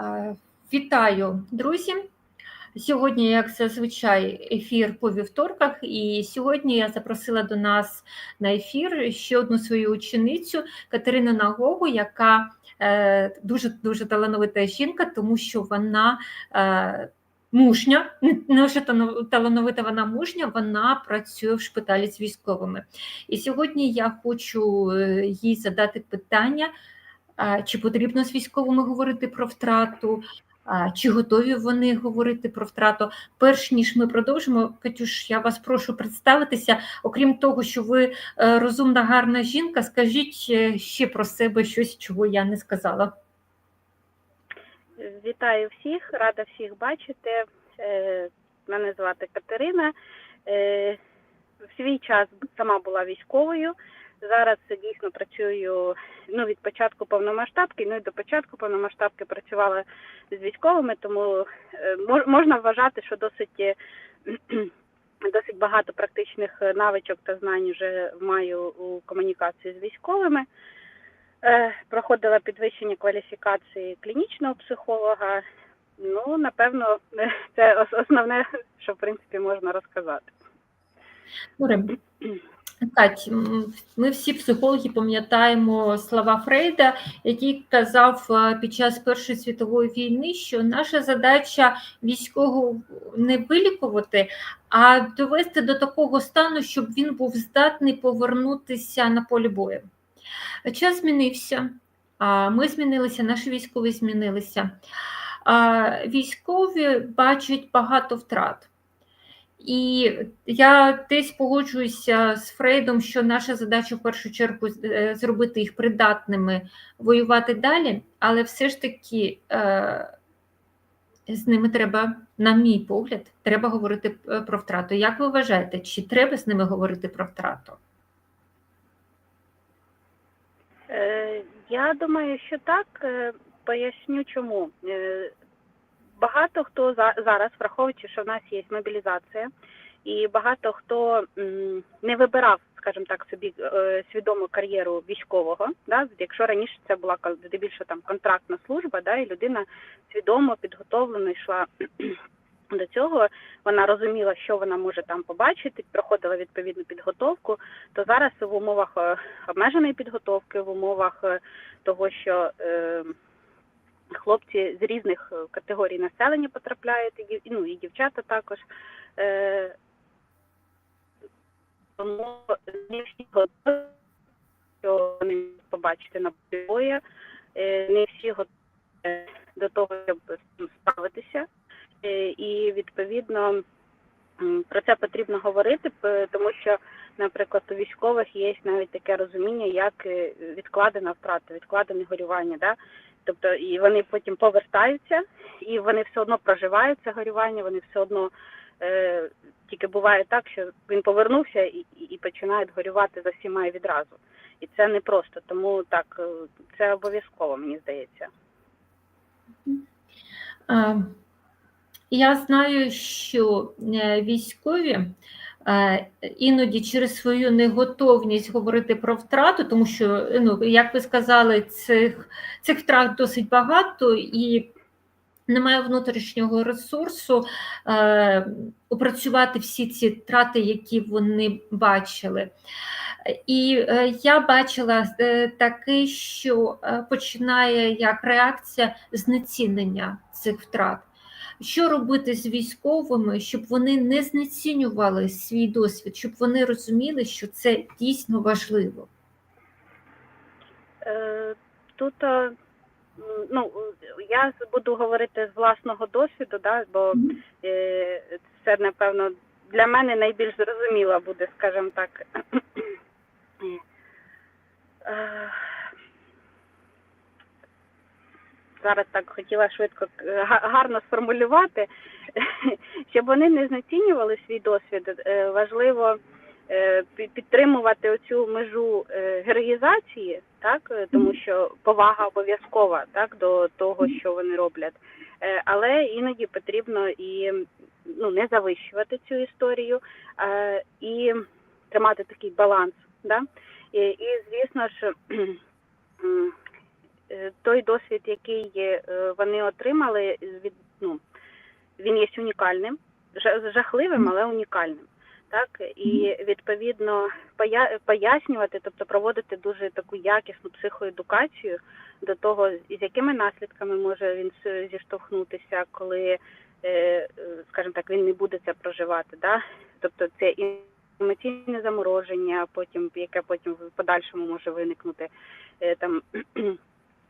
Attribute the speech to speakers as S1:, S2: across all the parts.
S1: Е, Вітаю, друзі! Сьогодні, як зазвичай, ефір по вівторках, і сьогодні я запросила до нас на ефір ще одну свою ученицю Катерину Нагогу, яка е, дуже дуже талановита жінка, тому що вона е, мужня, не лише талановита вона мужня, вона працює в шпиталі з військовими. І сьогодні я хочу їй задати питання. Чи потрібно з військовими говорити про втрату, чи готові вони говорити про втрату? Перш ніж ми продовжимо, Катюш, я вас прошу представитися. Окрім того, що ви е, розумна, гарна жінка, скажіть е, ще про себе щось, чого я не сказала.
S2: Вітаю всіх, рада всіх бачити. Е, мене звати Катерина. В свій час сама була військовою. Зараз дійсно працюю ну, від початку повномасштабки, ну і до початку повномасштабки працювала з військовими, тому е, можна вважати, що досить е, досить багато практичних навичок та знань вже маю у комунікації з військовими. Е, проходила підвищення кваліфікації клінічного психолога. Ну, напевно, це основне, що в принципі можна розказати.
S1: Кать, ми всі психологи пам'ятаємо слова Фрейда, який казав е, під час Першої світової війни, що наша задача військового не вилікувати, а довести до такого стану, щоб він був здатний повернутися на полі бою. Час змінився, ми змінилися, наші військові змінилися. Військові бачать багато втрат. І я десь погоджуюся з Фрейдом, що наша задача в першу чергу е, зробити їх придатними воювати далі, але все ж таки е, з ними треба, на мій погляд, треба говорити е, про втрату. Як ви вважаєте, чи треба з ними говорити про втрату?
S2: Я думаю, що так. Поясню чому багато хто за зараз, враховуючи, що в нас є мобілізація, і багато хто не вибирав, скажімо так, собі е, свідому кар'єру військового. Да? Якщо раніше це була здебільшого там контрактна служба, да, і людина свідомо підготовлено йшла. До цього вона розуміла, що вона може там побачити, проходила відповідну підготовку. То зараз в умовах е, обмеженої підготовки, в умовах е, того, що хлопці з різних е, категорій населення потрапляють, і, ну і дівчата також. Е, тому не всі готові, що вони побачити на бої, е, не всі готові до того, щоб ставитися. І відповідно про це потрібно говорити, тому що, наприклад, у військових є навіть таке розуміння, як відкладена втрата, відкладене горювання. Да? Тобто і вони потім повертаються, і вони все одно проживають це горювання, вони все одно е, тільки буває так, що він повернувся і і, починають горювати за всіма і відразу. І це не просто, тому так, е, це обов'язково, мені здається.
S1: Я знаю, що е, військові Е, іноді через свою неготовність говорити про втрату, тому що, ну, як ви сказали, цих цих втрат досить багато і немає внутрішнього ресурсу е, опрацювати всі ці втрати, які вони бачили. І е, я бачила е, таке, що е, починає як реакція знецінення цих втрат що робити з військовими, щоб вони не знецінювали свій досвід, щоб вони розуміли, що це дійсно важливо?
S2: Е, тут ну, я буду говорити з власного досвіду, да, бо е, це, напевно, для мене найбільш зрозуміло буде, скажімо так. Е, зараз так хотіла швидко е, гарно сформулювати, щоб вони не знецінювали свій досвід. Е, важливо е, підтримувати оцю межу героїзації, так тому що повага обов'язкова так до того, що вони роблять. Але іноді потрібно і ну не завищувати цю історію і тримати такий баланс. Да? І, і звісно ж. той досвід, який е, вони отримали, від ну він є унікальним, жахливим, але унікальним. Так і відповідно пояснювати, тобто проводити дуже таку якісну психоедукацію до того, з якими наслідками може він зіштовхнутися, коли, е, е, скажімо так, він не буде це проживати. Да? Тобто це і емоційне замороження, потім яке потім в подальшому може виникнути е, там.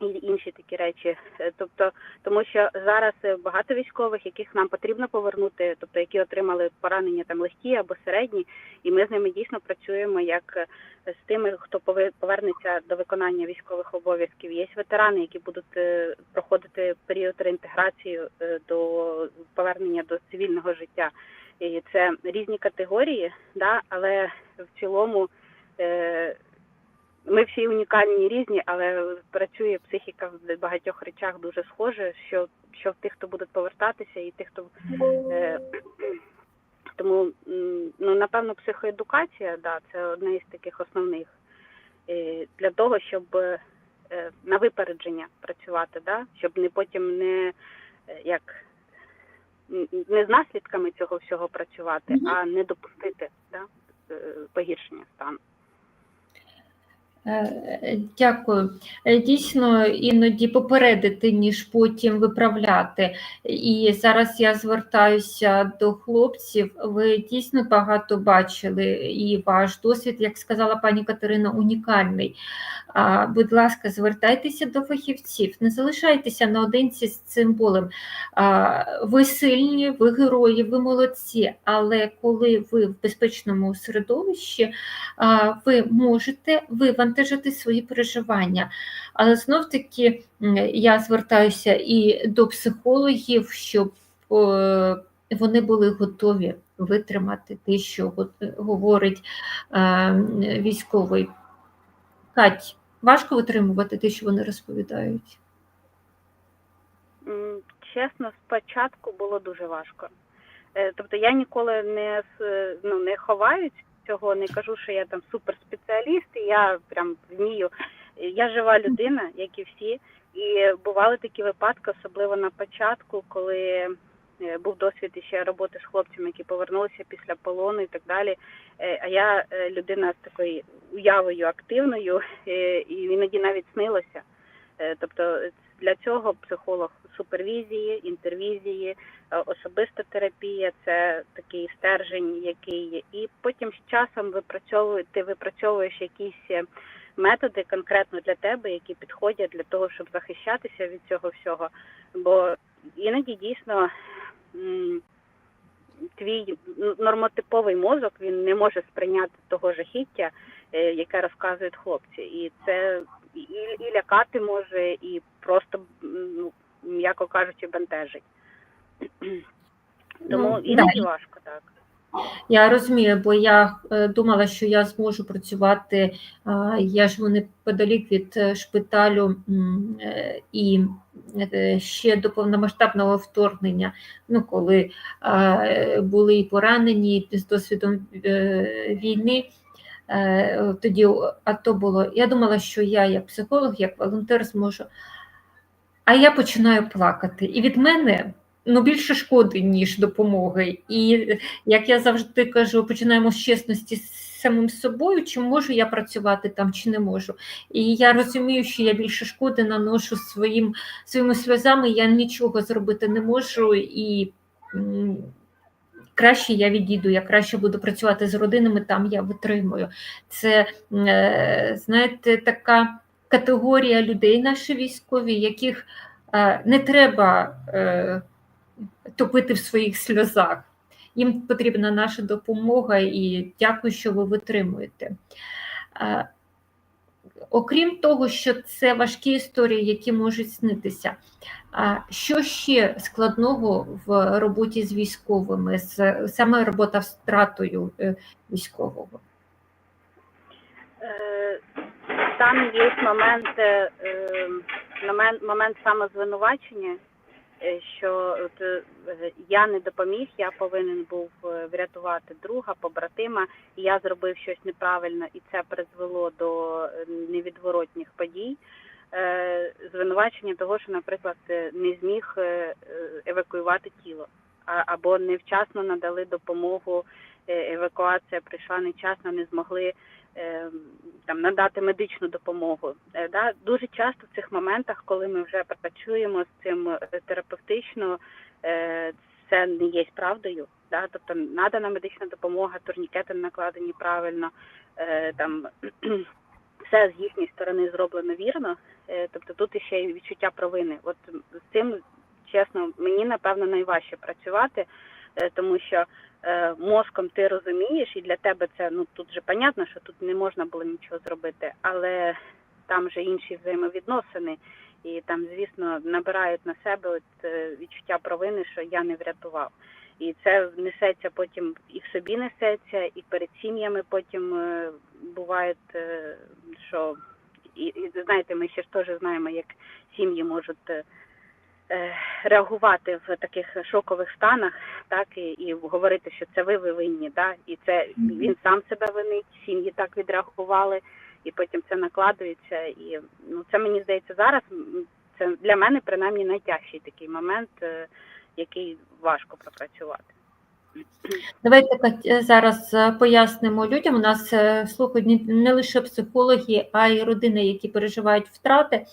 S2: І інші такі речі, Е, тобто тому що зараз е, багато військових, яких нам потрібно повернути, тобто які отримали поранення там легкі або середні, і ми з ними дійсно працюємо як е, з тими, хто повернеться до виконання військових обов'язків. Є ветерани, які будуть проходити період реінтеграції до повернення до цивільного життя. І це різні категорії, да, але в цілому. Ми всі унікальні і різні, але працює психіка в багатьох речах дуже схоже, що, що в тих, хто будуть повертатися, і тих, хто е, тому ну напевно психоедукація, да, це одне із таких основних е, для того, щоб е, на випередження працювати, да, щоб не потім не е, як не з наслідками цього всього працювати, а не допустити да, е, погіршення стану.
S1: Е, Дякую. Е, Дійсно, іноді попередити, ніж потім виправляти. І зараз я звертаюся до хлопців. Ви дійсно багато бачили, і ваш досвід, як сказала пані Катерина, унікальний. Будь ласка, звертайтеся до фахівців, не залишайтеся наодинці з цим болем. Ви сильні, ви герої, ви молодці, але коли ви в безпечному середовищі, ви можете вивантажити свої переживання. Але знов таки я звертаюся і до психологів, щоб вони були готові витримати те, що говорить е, військовий. Кать, важко витримувати те, що вони розповідають?
S2: Чесно, спочатку було дуже важко. Е, Тобто я ніколи не ну, не ховаю цього, не кажу, що я там суперспеціаліст, і я прям вмію. Я жива людина, як і всі. І бували такі випадки, особливо на початку, коли е, був досвід ще роботи з хлопцями, які повернулися після полону і так далі. Е, А я е, людина з такою уявою активною, і іноді навіть снилося. Тобто для цього психолог супервізії, інтервізії, е, особиста терапія це такий стержень, який є. І потім з часом випрацьовує, ти випрацьовуєш якісь е, методи конкретно для тебе, які підходять для того, щоб захищатися від цього всього. Бо іноді дійсно твій нормотиповий мозок він не може сприйняти того жахіття, е, яке розказують хлопці. І це і, і лякати може, і просто, ну, м'яко кажучи, бентежить. Тому
S1: Ну,
S2: іноді
S1: да.
S2: важко так.
S1: Я розумію, бо я е, думала, що я зможу працювати. Я ж неподалік від е, шпиталю е, і ще до повномасштабного вторгнення, ну коли були і поранені з досвідом війни. Е, Тоді АТО було. Я думала, що я, як психолог, як волонтер, зможу. А я починаю плакати. І від мене ну, більше шкоди, ніж допомоги. І як я завжди кажу, починаємо з чесності з самим собою, чи можу я працювати там, чи не можу. І я розумію, що я більше шкоди наношу своїм, своїми сльозами, я нічого зробити не можу. І краще я відійду, я краще буду працювати з родинами, там я витримую. Це, е, знаєте, така категорія людей, наші військові, яких е, не треба е, топити в своїх сльозах. Їм потрібна наша допомога і дякую, що ви витримуєте. Окрім того, що це важкі історії, які можуть снитися. А що ще складного в роботі з військовими, з саме робота з втратою е, військового?
S2: Е, Там є момент, е, момент, момент самозвинувачення, що от, е, я не допоміг, я повинен був е, врятувати друга, побратима, і я зробив щось неправильно, і це призвело до невідворотніх подій. е, звинувачення того, що, наприклад, е, не зміг е, е, евакуювати тіло, або невчасно надали допомогу, е, евакуація прийшла невчасно, не змогли е, там надати медичну допомогу. Е, да? Дуже часто в цих моментах, коли ми вже працюємо з цим е, терапевтично, е, це не є правдою. Да? Тобто надана медична допомога, турнікети накладені правильно, е, там все з їхньої сторони зроблено вірно. Е, тобто тут іще й відчуття провини. От з цим, чесно, мені напевно найважче працювати, е, тому що е, мозком ти розумієш, і для тебе це ну тут же понятно, що тут не можна було нічого зробити, але там же інші взаємовідносини, і там, звісно, набирають на себе от е, відчуття провини, що я не врятував. І це несеться потім і в собі несеться, і перед сім'ями потім е, буває, е, що і, і знаєте, ми ще ж теж знаємо, як сім'ї можуть е, е, реагувати в таких шокових станах, так і, і говорити, що це ви, ви винні, да? і це він сам себе винить, сім'ї так відреагували, і потім це накладується. І ну це мені здається зараз. Це для мене принаймні найтяжчий такий момент, е, який важко пропрацювати.
S1: Давайте е, зараз е, пояснимо людям. У нас е, слухають не- лише психологи, а й родини, які переживають втрати.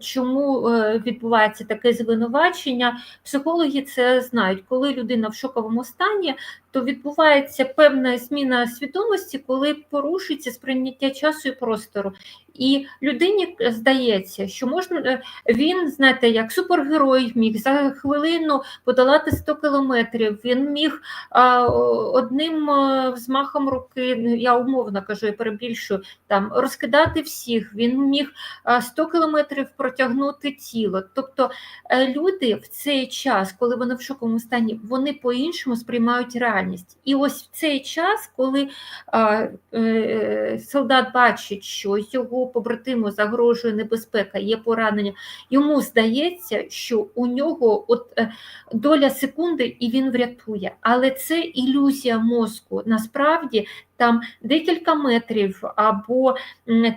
S1: Чому відбувається таке звинувачення? Психологи це знають. Коли людина в шоковому стані, то відбувається певна зміна свідомості, коли порушується сприйняття часу і простору. І людині здається, що можна е, він, знаєте, як супергерой міг за хвилину подолати 100 кілометрів. Він міг а, одним е, взмахом руки, я умовно кажу, я перебільшую, там розкидати всіх. Він міг а, 100 кілометрів протягнути тіло. Тобто е, люди в цей час, коли вони в шоковому стані, вони по-іншому сприймають реальність. І ось в цей час, коли а, е, солдат бачить, що його побратиму загрожує небезпека, є поранення, йому здається, що у нього от е, доля секунди і він врятує. Але це ілюзія мозку. Насправді там декілька метрів, або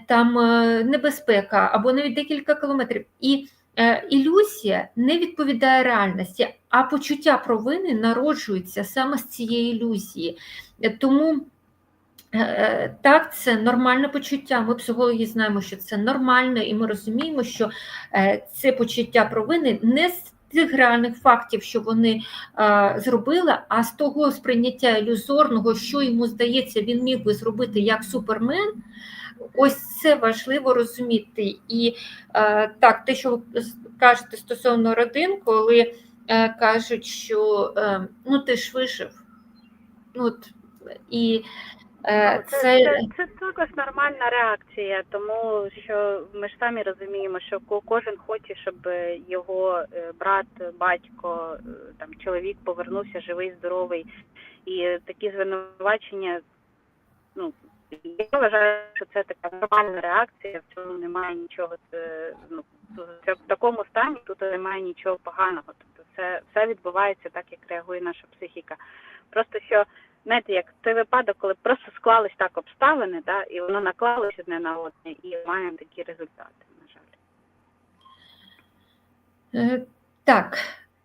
S1: там е, небезпека, або навіть декілька кілометрів. І ілюзія не відповідає реальності, а почуття провини народжується саме з цієї ілюзії. Е, Тому Е, Так, це нормальне почуття. Ми психологи знаємо, що це нормально, і ми розуміємо, що е, це почуття провини не з тих реальних фактів, що вони е, зробили, а з того сприйняття ілюзорного, що йому здається, він міг би зробити як супермен. Ось це важливо розуміти. І е, так, те, що ви кажете стосовно родин, коли е, кажуть, що е, ну ти ж вижив. Ну, от, і
S2: Ну, це,
S1: це,
S2: це, це також нормальна реакція, тому що ми ж самі розуміємо, що кожен хоче, щоб його брат, батько, там чоловік повернувся живий, здоровий. І такі звинувачення, ну я вважаю, що це така нормальна реакція. В цьому немає нічого. е, Ну це в такому стані тут немає нічого поганого. Тобто, це все відбувається так, як реагує наша психіка. Просто що знаєте, як той випадок, коли просто склались так обставини, да, і воно наклалось одне на одне, і маємо такі результати, на жаль.
S1: Е, Так,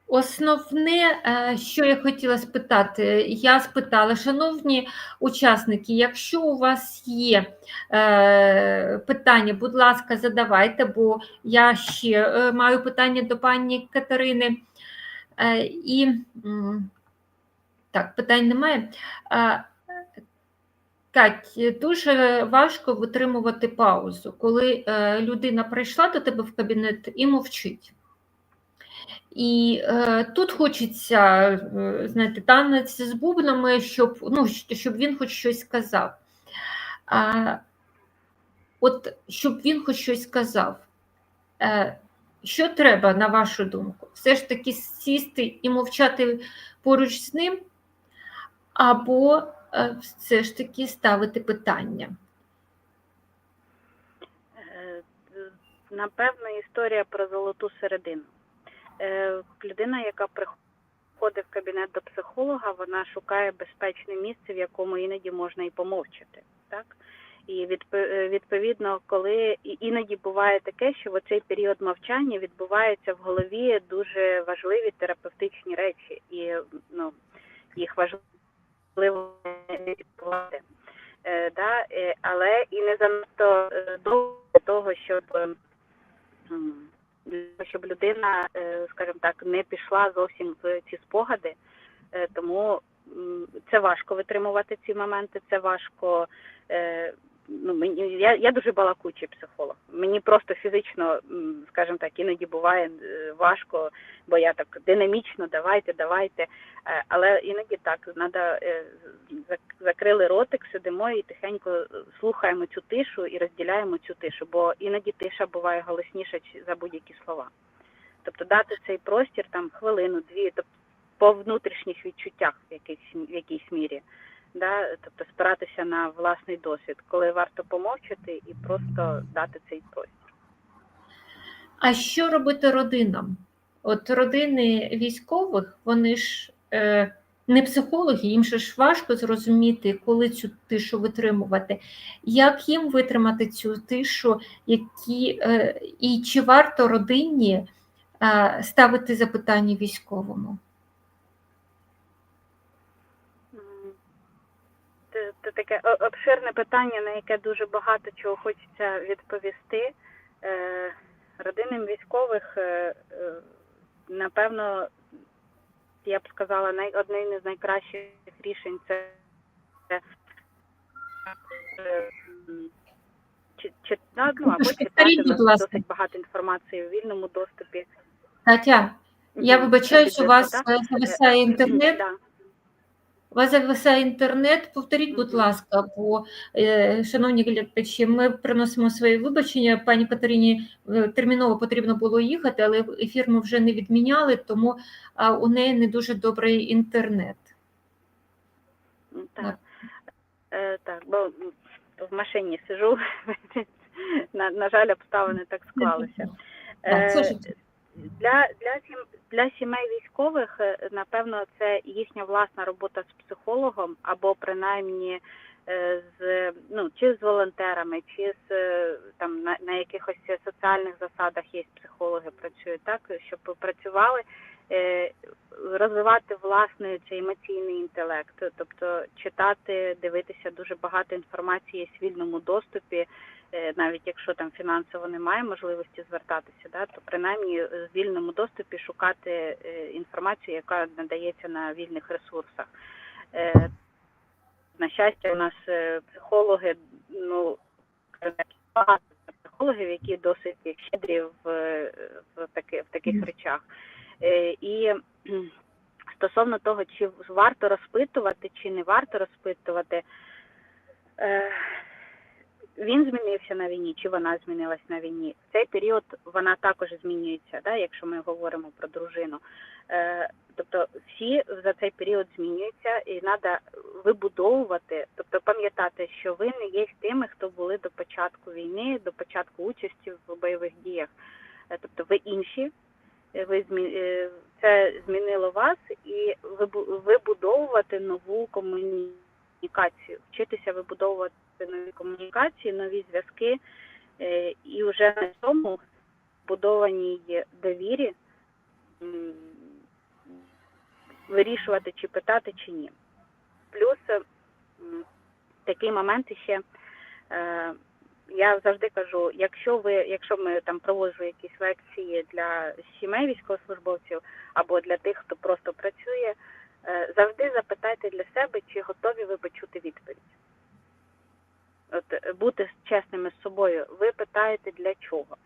S1: основне, е, що я хотіла спитати, я спитала, шановні учасники, якщо у вас є е, питання, будь ласка, задавайте, бо я ще е, маю питання до пані Катерини. І так, питань немає. Кать, дуже важко витримувати паузу, коли людина прийшла до тебе в кабінет і мовчить. І е, тут хочеться, е, знаєте, танець з бубнами, щоб, ну, щоб він хоч щось сказав. А, от щоб він хоч щось сказав. Е, що треба, на вашу думку? Все ж таки сісти і мовчати поруч з ним, або е, все ж таки ставити питання?
S2: Е, Напевно, історія про золоту середину. Е, Людина, яка приходить в кабінет до психолога, вона шукає безпечне місце, в якому іноді можна і помовчати. Так? І е, відповідно, коли іноді буває таке, що в цей період мовчання відбуваються в голові дуже важливі терапевтичні речі, і ну їх важливо відбувати. Е, да? е, але і не занадто довго для того, щоб, щоб людина, е, скажімо так, не пішла зовсім в ці спогади. Е, Тому це важко витримувати ці моменти, це важко. Ну, мені я, я дуже балакучий психолог. Мені просто фізично, скажімо так, іноді буває е, важко, бо я так динамічно, давайте, давайте. Е, Але іноді так, треба закрили ротик, сидимо і тихенько слухаємо цю тишу і розділяємо цю тишу, бо іноді тиша буває голосніша за будь-які слова. Тобто дати цей простір там хвилину, дві, тобто по внутрішніх відчуттях в якійсь, в якійсь мірі. Да? Тобто спиратися на власний досвід, коли варто помовчати і просто дати цей простір.
S1: А що робити родинам? От родини військових, вони ж е, не психологи, їм ж важко зрозуміти, коли цю тишу витримувати. Як їм витримати цю тишу, які, е, і чи варто родині е, ставити запитання військовому?
S2: Це, таке обширне питання, на яке дуже багато чого хочеться відповісти. Е, родинам військових, е, е, напевно, я б сказала, одне з найкращих рішень це чи, чи, ну, або читати досить багато інформації у вільному доступі.
S1: Катя, я
S2: Мгм,
S1: вибачаюсь, у вас зависає інтернет. Вас зависає інтернет. Повторіть, будь ласка, бо, е, шановні глядачі, ми приносимо свої вибачення. Пані Катерині е, терміново потрібно було їхати, але ефір ми вже не відміняли, тому у неї не дуже добрий інтернет. Так.
S2: Так. Е, так, бо в машині сижу. на, на жаль, обставини так склалися.
S1: Так, це.
S2: Для, для, сім- для сімей військових, е, напевно, це їхня власна робота з психологом, або принаймні е, з ну чи з волонтерами, чи з е, там на, на якихось соціальних засадах є психологи, працюють так, щоб працювали. Розвивати власний цей емоційний інтелект, тобто читати, дивитися дуже багато інформації в вільному доступі, навіть якщо там фінансово немає можливості звертатися, да, то принаймні е, в вільному доступі шукати е, інформацію, яка надається на вільних ресурсах. Е, На щастя, у нас е, психологи, ну багато психологів, які досить щедрі в, е, в, таки, в таких речах. Е, І стосовно того, чи варто розпитувати, чи не варто розпитувати, е, він змінився на війні, чи вона змінилась на війні. В цей період вона також змінюється, да, якщо ми говоримо про дружину. Е, тобто всі за цей період змінюються, і треба вибудовувати, тобто пам'ятати, що ви не є тими, хто були до початку війни, до початку участі в бойових діях. Е, тобто ви інші, е, ви змі... е, це змінило вас, і вибу- вибудовувати нову комунікацію, вчитися вибудовувати нові комунікації, нові зв'язки, е, і вже на цьому будованій довірі вирішувати, чи питати, чи ні. Плюс е, такий момент ще. е, Я завжди кажу, якщо ви, якщо ми там проводжу якісь лекції для сімей військовослужбовців або для тих, хто просто працює, завжди запитайте для себе, чи готові ви почути відповідь. От е, бути чесними з собою, ви питаєте для чого?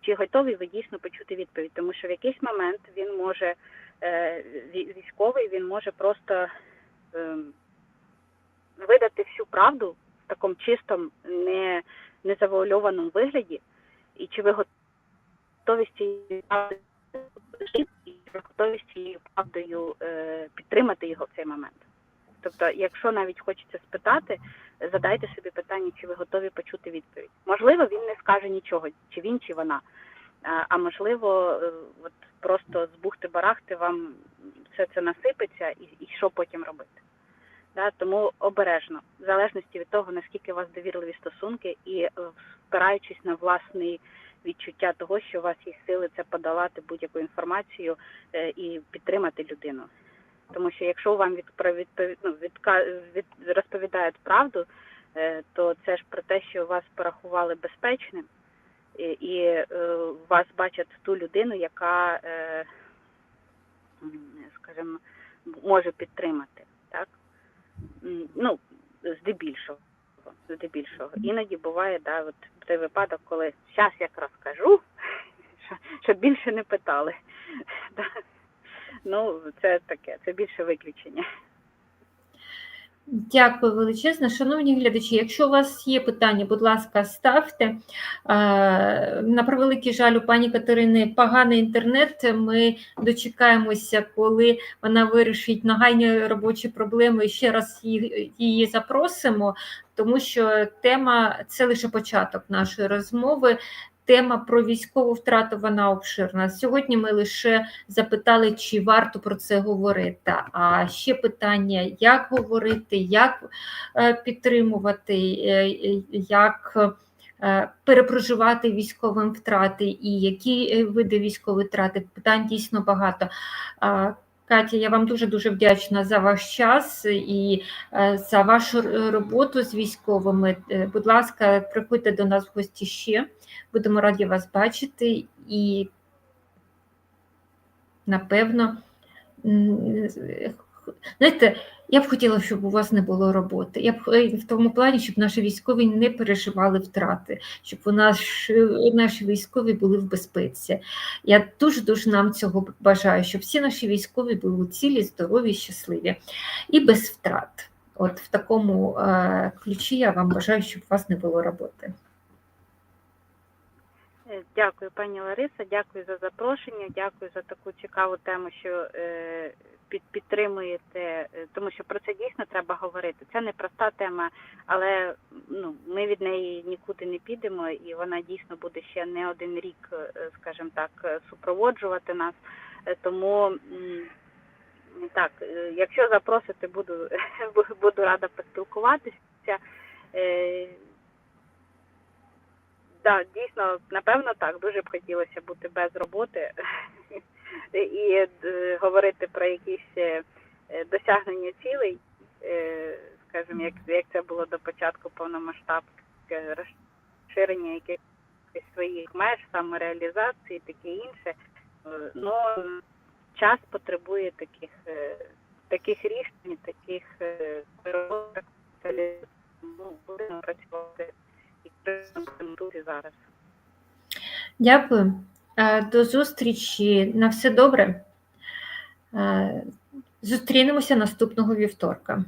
S2: Чи готові ви дійсно почути відповідь? Тому що в якийсь момент він може е, військовий, він може просто ем, видати всю правду в такому чистому, не, незавуальованому вигляді, і чи ви готові з правдою жити, і чи ви готові з цією правдою е, підтримати його в цей момент. Тобто, якщо навіть хочеться спитати, задайте собі питання, чи ви готові почути відповідь. Можливо, він не скаже нічого, чи він, чи вона. А, а можливо, е, от просто з бухти-барахти вам все це насипеться, і, і що потім робити. Да, тому обережно, в залежності від того, наскільки у вас довірливі стосунки, і е, спираючись на власний відчуття того, що у вас є сили це подолати будь-яку інформацію е, і підтримати людину. Тому що якщо вам від, ну, відка, від, розповідають правду, е, то це ж про те, що вас порахували безпечним, і, і е, вас бачать ту людину, яка, скажімо, може підтримати, так? Ну, здебільшого. Здебільшого. Іноді буває, да, от той випадок, коли зараз як розкажу, що- щоб більше не питали. Ну, це таке, це більше виключення.
S1: Дякую величезно. Шановні глядачі, якщо у вас є питання, будь ласка, ставте. На превеликий жаль, у пані Катерини поганий інтернет. Ми дочекаємося, коли вона вирішить нагальні робочі проблеми. Ще раз її запросимо, тому що тема це лише початок нашої розмови. Тема про військову втрату вона обширна. Сьогодні ми лише запитали, чи варто про це говорити. А ще питання: як говорити, як е, підтримувати, е, як е, перепроживати військовим втрати, і які види військової втрати. Питань дійсно багато. Катя, я вам дуже дуже вдячна за ваш час і е, за вашу роботу з військовими. Е, Будь ласка, приходьте до нас в гості ще. Будемо раді вас бачити і, напевно, знаєте, я б хотіла, щоб у вас не було роботи. Я б е, в тому плані, щоб наші військові не переживали втрати, щоб у нас наші військові були в безпеці. Я дуже дуже нам цього бажаю, щоб всі наші військові були цілі, здорові, щасливі і без втрат. От в такому е, ключі я вам бажаю, щоб у вас не було роботи.
S2: Е, Дякую, пані Лариса, дякую за запрошення, дякую за таку цікаву тему, що е, під, підтримуєте, е, тому що про це дійсно треба говорити. Це не проста тема, але ну, ми від неї нікуди не підемо, і вона дійсно буде ще не один рік, скажімо так, супроводжувати нас. Тому так, якщо запросите, буду, буду рада поспілкуватися. Так, дійсно, напевно, так. Дуже б хотілося бути без роботи і е, говорити про якісь е, досягнення цілей, е, скажімо, як, як це було до початку повномасштабки, розширення якихось своїх меж, самореалізації, таке інше. Ну, час потребує таких, таких рішень, таких е. Ну, будемо працювати зараз.
S1: Дякую. Е, До зустрічі. На все добре. Е, Зустрінемося наступного вівторка.